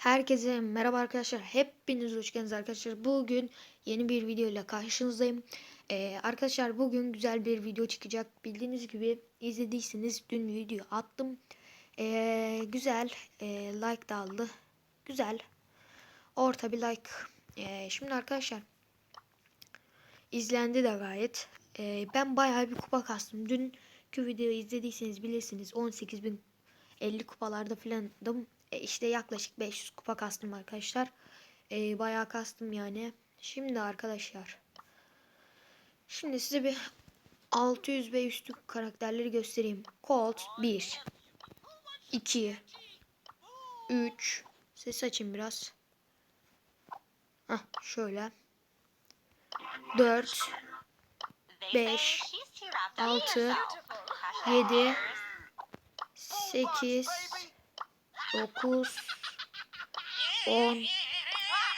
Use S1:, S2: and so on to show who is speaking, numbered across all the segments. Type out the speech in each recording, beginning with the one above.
S1: Herkese merhaba arkadaşlar. Hepiniz hoş geldiniz arkadaşlar. Bugün yeni bir video ile karşınızdayım. Ee, arkadaşlar bugün güzel bir video çıkacak. Bildiğiniz gibi izlediyseniz dün video attım. Ee, güzel e, like da aldı. Güzel. Orta bir like. Ee, şimdi arkadaşlar izlendi de gayet. Ee, ben bayağı bir kupa kastım. Dünkü videoyu izlediyseniz bilirsiniz 18.050 kupalarda filandım. E, işte yaklaşık 500 kupa kastım arkadaşlar. E, bayağı kastım yani. Şimdi arkadaşlar. Şimdi size bir 600 ve üstü karakterleri göstereyim. Colt 1 2 3 Ses açayım biraz. Hah şöyle. 4 5 6 7 8 9 10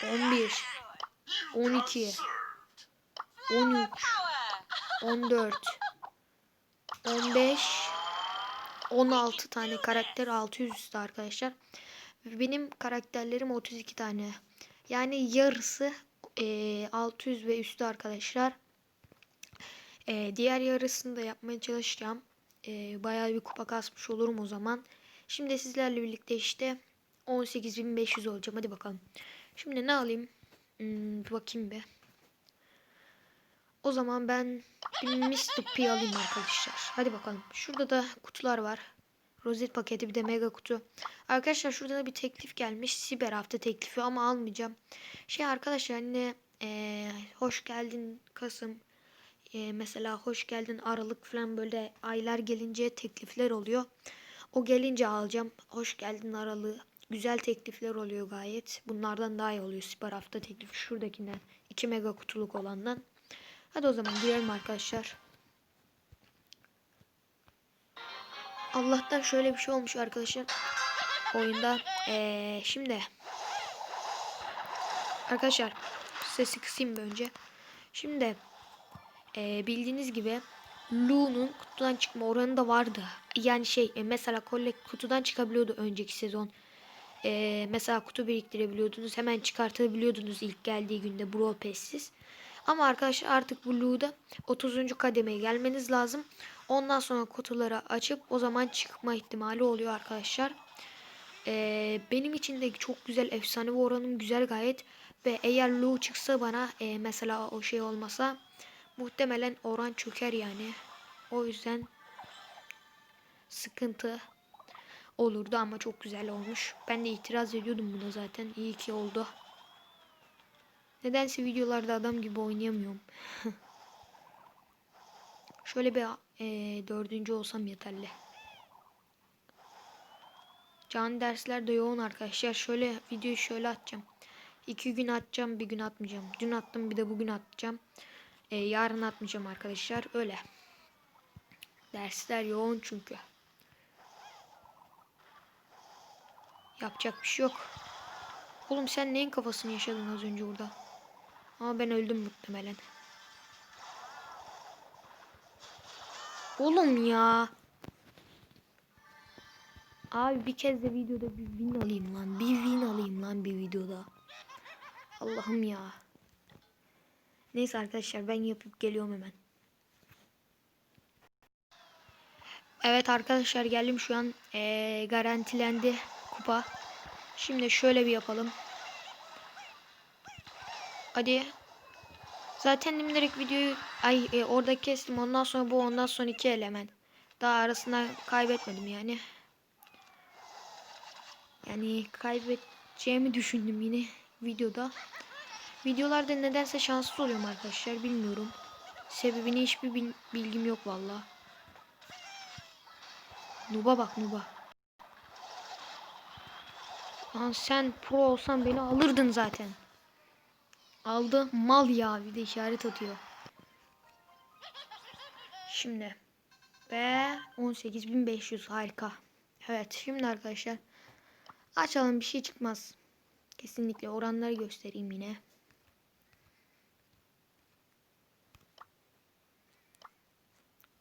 S1: 11 12 13 14 15 16 tane karakter 600 üstü arkadaşlar. Benim karakterlerim 32 tane. Yani yarısı e, 600 ve üstü arkadaşlar. E, diğer yarısını da yapmaya çalışacağım. E, bayağı bir kupa kasmış olurum o zaman. Şimdi sizlerle birlikte işte 18.500 olacağım. Hadi bakalım. Şimdi ne alayım? Hmm, bir bakayım bir. O zaman ben bir Mr. P alayım arkadaşlar. Hadi bakalım. Şurada da kutular var. Rozet paketi bir de mega kutu. Arkadaşlar şurada da bir teklif gelmiş. Siber hafta teklifi ama almayacağım. Şey arkadaşlar hani ee, hoş geldin Kasım. E, mesela hoş geldin Aralık falan böyle aylar gelince teklifler oluyor. O gelince alacağım. Hoş geldin aralığı. Güzel teklifler oluyor gayet. Bunlardan daha iyi oluyor. Siper hafta teklifi şuradakinden. 2 mega kutuluk olandan. Hadi o zaman girelim arkadaşlar. Allah'tan şöyle bir şey olmuş arkadaşlar. Oyunda. Ee, şimdi. Arkadaşlar. Sesi kısayım önce. Şimdi. Ee, bildiğiniz gibi. Lu'nun kutudan çıkma oranı da vardı. Yani şey e, mesela kolle kutudan çıkabiliyordu önceki sezon. E, mesela kutu biriktirebiliyordunuz. Hemen çıkartabiliyordunuz ilk geldiği günde Brawl Pass'siz. Ama arkadaşlar artık bu Lu'da 30. kademeye gelmeniz lazım. Ondan sonra kutuları açıp o zaman çıkma ihtimali oluyor arkadaşlar. E, benim için de çok güzel efsane bir oranım güzel gayet. Ve eğer Lu çıksa bana e, mesela o şey olmasa muhtemelen oran çöker yani. O yüzden sıkıntı olurdu ama çok güzel olmuş. Ben de itiraz ediyordum buna zaten. İyi ki oldu. Nedense videolarda adam gibi oynayamıyorum. Şöyle bir e, dördüncü olsam yeterli. Canlı dersler de yoğun arkadaşlar. Şöyle videoyu şöyle atacağım. İki gün atacağım, bir gün atmayacağım. Dün attım, bir de bugün atacağım. E, yarın atmayacağım arkadaşlar. Öyle. Dersler yoğun çünkü. Yapacak bir şey yok. Oğlum sen neyin kafasını yaşadın az önce burada? Ama ben öldüm muhtemelen. Oğlum ya. Abi bir kez de videoda bir win alayım lan. Bir win alayım lan bir videoda. Allah'ım ya. Neyse arkadaşlar ben yapıp geliyorum hemen. Evet arkadaşlar geldim şu an ee, garantilendi kupa. Şimdi şöyle bir yapalım. Hadi. Zaten dimdirek videoyu ay e, orada kestim. Ondan sonra bu ondan sonra iki element. Daha arasında kaybetmedim yani. Yani kaybedeceğimi düşündüm yine videoda. Videolarda nedense şanssız oluyorum arkadaşlar bilmiyorum. Sebebini hiçbir bilgim yok valla. Nuba bak Nuba. Lan sen pro olsan beni alırdın zaten. Aldı mal ya bir de işaret atıyor. Şimdi ve 18500 harika. Evet şimdi arkadaşlar açalım bir şey çıkmaz. Kesinlikle oranları göstereyim yine.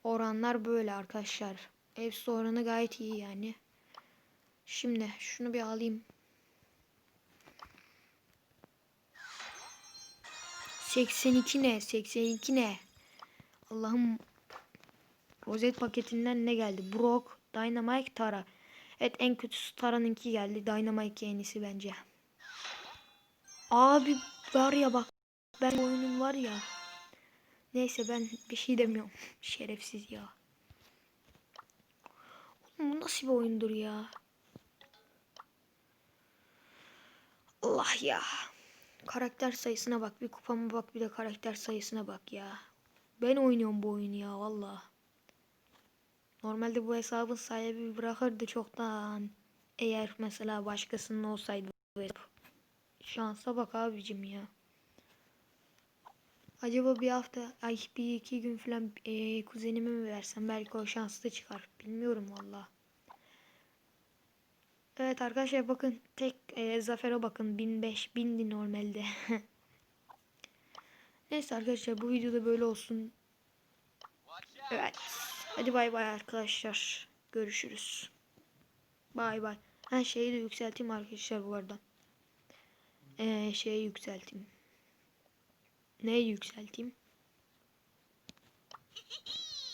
S1: oranlar böyle arkadaşlar. Hepsi oranı gayet iyi yani. Şimdi şunu bir alayım. 82 ne? 82 ne? Allah'ım rozet paketinden ne geldi? Brock, Dynamite, Tara. Evet en kötüsü Tara'nınki geldi. Dynamite en bence. Abi var ya bak ben oyunum var ya Neyse ben bir şey demiyorum. Şerefsiz ya. Oğlum bu nasıl bir oyundur ya? Allah ya. Karakter sayısına bak. Bir kupama bak bir de karakter sayısına bak ya. Ben oynuyorum bu oyunu ya valla. Normalde bu hesabın sahibi bırakırdı çoktan. Eğer mesela başkasının olsaydı. bu hesap. Şansa bak abicim ya. Acaba bir hafta, ay bir iki gün falan eee, kuzenime mi versem belki o şanslı çıkar. Bilmiyorum valla. Evet arkadaşlar bakın tek eee zafere bakın 1005 bindi normalde. Neyse arkadaşlar bu videoda böyle olsun. Evet. Hadi bay bay arkadaşlar. Görüşürüz. Bay bay. Ha şeyi de yükselteyim arkadaşlar bu arada. Ee, şeyi yükselteyim. Neyi yükselteyim?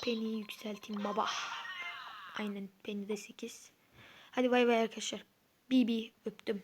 S1: Penny'yi yükselteyim baba. Aynen Penny de 8. Hadi bay bay arkadaşlar. Bibi öptüm.